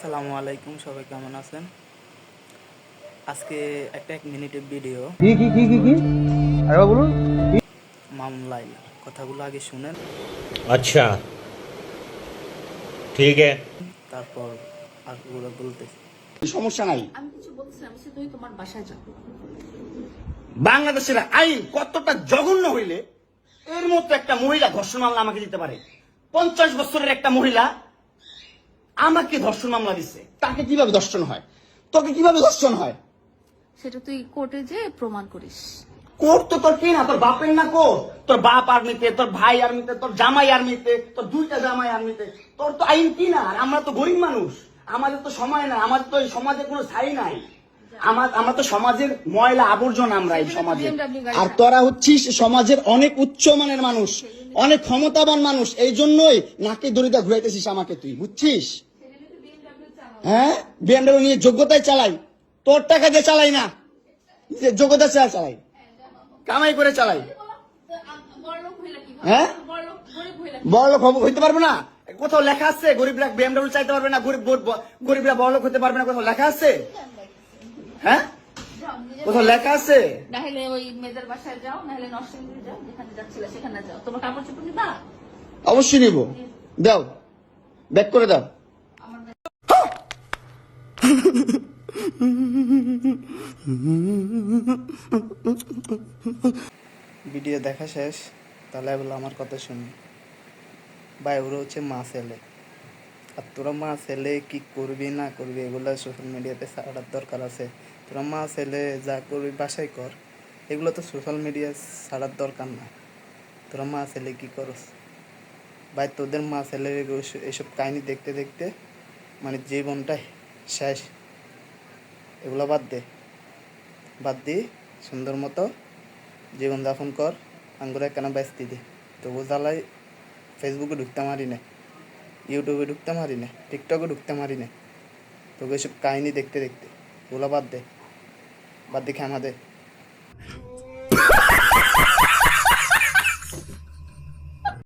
আসসালামু আলাইকুম সবাই কেমন আছেন? আজকে একটা এক মিনিটের ভিডিও। কি কি কি কি কি? আরে বলুন। মামলাই কথাগুলো আগে শুনেন। আচ্ছা। ঠিক আছে। তারপর আর বলতে সমস্যা নাই। আমি কিছু বলছিলাম সে তুই তোমার বাসায় যা বাংলাদেশের আইন কতটা জঘন্য হইলে এর মতো একটা মহিলা ঘর্ষণ মামলা আমাকে দিতে পারে। পঞ্চাশ বছরের একটা মহিলা আমাকে ধর্ষণ মামলা দিচ্ছে তাকে কীভাবে ধর্ষণ হয়? তোকে কীভাবে ধর্ষণ হয়? সেটা তুই কোর্টে যে প্রমাণ করিস। কোর্ট তো তোর কি না? তোর বাপের না কোর্ট? তোর বাপ আর্মিতে তোর ভাই আর্মিতে তোর জামাই আর্মিতে তোর দুইটা জামাই আর্মিতে। তোর তো আইন কি না? আমরা তো গরিব মানুষ। আমাদের তো সময় নাই। আমাদের তো এই সমাজে কোনো ছাই নাই। আমার আমরা তো সমাজের ময়লা আবর্জনা আমরা এই সমাজে। আর তোরা হচ্ছিস সমাজের অনেক উচ্চ মানের মানুষ অনেক ক্ষমতাবান মানুষ। এই জন্যই নাকে দড়িটা ঘুরাইতেছিস আমাকে তুই বুঝছিস? হ্যাঁ? বিএমডব্লিউ নিয়ে যোগ্যতায় চালাই। তোর টাকা দিয়ে চালাই না। যোগ্যতা ছাড়া চালাই। কামাই করে চালাই। হ্যাঁ? বড় লোক হব- হইতে পারবে না। কোথাও লেখা আছে গরিবরা বিএমডব্লিউ চাইতে পারবে না গরিব গরিব- গরিবরা বড় লোক হতে পারবে না কোথাও লেখা আছে? হ্যাঁ? কোথাও লেখা আছে? নাহলে ওই মেয়েদের বাসায় যাও নাহলে নরসিংদী যাও যেখানে যাচ্ছিলে সেখানে যাও। তোমার কাপড় চোপড় নিবা? অবশ্যই নিব। দাও। ব্যাক করে দাও। ভিডিও দেখা শেষ, তাহলে বলে আমার কথা শুনি। ভাই, ওরা হচ্ছে মা ছেলে। আর তোরা মা ছেলে কি করবি, না করবি, এগুলো সোশ্যাল মিডিয়াতে ছাড়ার দরকার আছে। তোরা মা ছেলে যা করবি, বাসায় কর। এগুলো তো সোশ্যাল মিডিয়া ছাড়ার দরকার না। তোরা মা ছেলে কি করস? ভাই, তোদের মা ছেলের এসব কাহিনী দেখতে দেখতে মানে জীবনটাই শেষ। এগুলো বাদ দে। বাদ দি সুন্দর মতো জীবনযাপন কর। আঙ্গুরে কেন ব্যস্তি দে? তবু জ্বালাই ফেসবুকে ঢুকতে মারি না। ইউটিউবে ঢুকতে মারি না। টিকটকে ঢুকতে মারি না। তোকে এসব কাহিনী দেখতে দেখতে। ওগুলো বাদ দে। বাদ দেখে আমাদের